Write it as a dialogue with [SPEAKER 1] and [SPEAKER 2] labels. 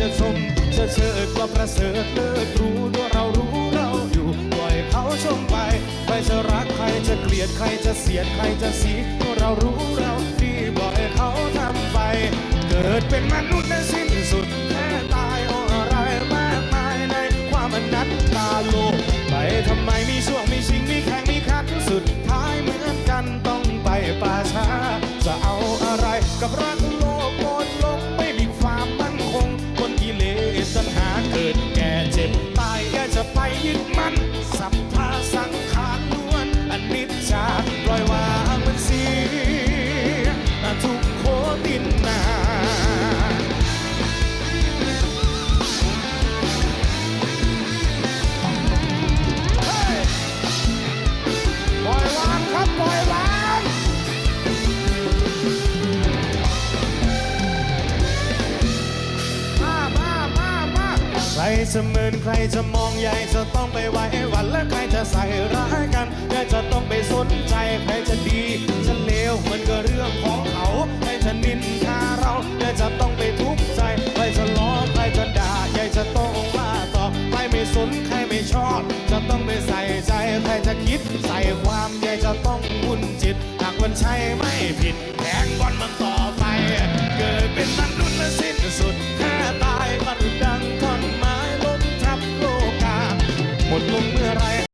[SPEAKER 1] จะชมจะเชิดก็ประเสริฐเลิศรู้ตัวเรารู้เราอยู่ปล่อยเขาชมไปใครจะรักใครจะเกลียดใครจะเสียดใครจะสีตัวเรารู้เราดีบ่อยเขาทำไป เกิดเป็นมนุษย์นั้นสิ้นสุดแค่ตายเอาอะไรมากมายในความอนัตตาโลกไปทำ รจะเมินใครจะมองใหญ่จะต้องไปไหววันและใครจะใส่ร้ายกันและจะต้องไปสนใจใครจะดีจะเลวมันก็เรื่องของเขาใครจะนินทาเราและจะต้องไปทุกข์ใจใครจะล้อใครจะด่าใครจะต้องว่าตอบใครไม่สนใครไม่ชอบ จะต้องไปใส่ใจใครจะคิดใส่ความใยจะต้องวุ่นจิตหากวันใช่ไม่ผิดแทงบอลมันต่อ も